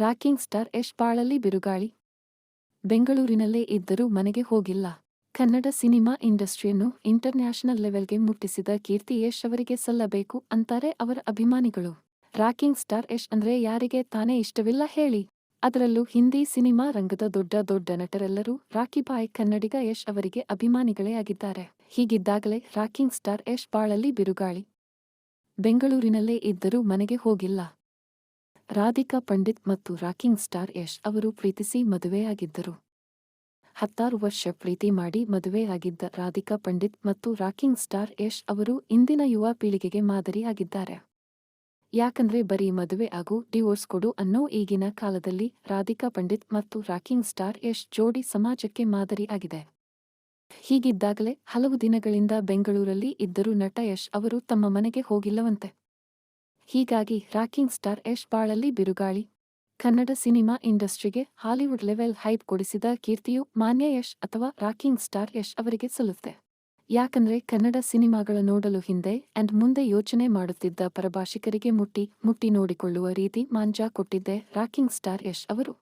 Rocking star Yash ಬಾಳಲ್ಲಿ ಬಿರುಗಾಳಿ. ಬೆಂಗಳೂರಿನಲ್ಲೇ ಇದ್ದರೂ ಮನೆಗೆ ಹೋಗಿಲ್ಲ. ಕನ್ನಡ ಸಿನಿಮಾ ಇಂಡಸ್ಟ್ರಿಯನ್ನು ಇಂಟರ್ನ್ಯಾಷನಲ್ ಲೆವೆಲ್ಗೆ ಮುಟ್ಟಿಸಿದ ಕೀರ್ತಿ ಯಶ್ ಅವರಿಗೆ ಸಲ್ಲಬೇಕು ಅಂತಾರೆ ಅವರ ಅಭಿಮಾನಿಗಳು. ರಾಕಿಂಗ್ ಸ್ಟಾರ್ ಯಶ್ ಅಂದ್ರೆ ಯಾರಿಗೆ ತಾನೇ ಇಷ್ಟವಿಲ್ಲ ಹೇಳಿ. ಅದರಲ್ಲೂ ಹಿಂದಿ ಸಿನಿಮಾ ರಂಗದ ದೊಡ್ಡ ದೊಡ್ಡ ನಟರೆಲ್ಲರೂ ರಾಕಿ ಬಾಯ್ ಕನ್ನಡಿಗ ಯಶ್ ಅವರಿಗೆ ಅಭಿಮಾನಿಗಳೇ ಆಗಿದ್ದಾರೆ. ಹೀಗಿದ್ದಾಗಲೇ ರಾಕಿಂಗ್ ಸ್ಟಾರ್ ಯಶ್ ಬಾಳಲ್ಲಿ ಬಿರುಗಾಳಿ. ಬೆಂಗಳೂರಿನಲ್ಲೇ ಇದ್ದರೂ ಮನೆಗೆ ಹೋಗಿಲ್ಲ. ರಾಧಿಕಾ ಪಂಡಿತ್ ಮತ್ತು ರಾಕಿಂಗ್ ಸ್ಟಾರ್ ಯಶ್ ಅವರು ಪ್ರೀತಿಸಿ ಮದುವೆಯಾಗಿದ್ದರು. ಹತ್ತಾರು ವರ್ಷ ಪ್ರೀತಿ ಮಾಡಿ ಮದುವೆಯಾಗಿದ್ದ ರಾಧಿಕಾ ಪಂಡಿತ್ ಮತ್ತು ರಾಕಿಂಗ್ ಸ್ಟಾರ್ ಯಶ್ ಅವರು ಇಂದಿನ ಯುವ ಪೀಳಿಗೆಗೆ ಮಾದರಿಯಾಗಿದ್ದಾರೆ. ಯಾಕಂದ್ರೆ ಬರೀ ಮದುವೆ ಹಾಗೂ ಡಿವೋರ್ಸ್ ಕೊಡು ಅನ್ನೋ ಈಗಿನ ಕಾಲದಲ್ಲಿ ರಾಧಿಕಾ ಪಂಡಿತ್ ಮತ್ತು ರಾಕಿಂಗ್ ಸ್ಟಾರ್ ಯಶ್ ಜೋಡಿ ಸಮಾಜಕ್ಕೆ ಮಾದರಿಯಾಗಿದೆ. ಹೀಗಿದ್ದಾಗಲೇ ಹಲವು ದಿನಗಳಿಂದ ಬೆಂಗಳೂರಲ್ಲಿ ಇದ್ದರೂ ನಟ ಯಶ್ ಅವರು ತಮ್ಮ ಮನೆಗೆ ಹೋಗಿಲ್ಲವಂತೆ. ಹೀಗಾಗಿ ರಾಕಿಂಗ್ ಸ್ಟಾರ್ ಯಶ್ ಬಾಳಲ್ಲಿ ಬಿರುಗಾಳಿ. ಕನ್ನಡ ಸಿನಿಮಾ ಇಂಡಸ್ಟ್ರಿಗೆ ಹಾಲಿವುಡ್ ಲೆವೆಲ್ ಹೈಪ್ ಕೊಡಿಸಿದ ಕೀರ್ತಿಯು ಮಾನ್ಯ ಯಶ್ ಅಥವಾ ರಾಕಿಂಗ್ ಸ್ಟಾರ್ ಯಶ್ ಅವರಿಗೆ ಸಲ್ಲುತ್ತೆ. ಯಾಕಂದ್ರೆ ಕನ್ನಡ ಸಿನಿಮಾಗಳ ನೋಡಲು ಹಿಂದೆ ಅಂಡ್ ಮುಂದೆ ಯೋಚನೆ ಮಾಡುತ್ತಿದ್ದ ಪರಭಾಷಿಕರಿಗೆ ಮುಟ್ಟಿ ಮುಟ್ಟಿ ನೋಡಿಕೊಳ್ಳುವ ರೀತಿ ಮಾಂಜಾ ಕೊಟ್ಟಿದ್ದೆ ರಾಕಿಂಗ್ ಸ್ಟಾರ್ ಯಶ್ ಅವರು.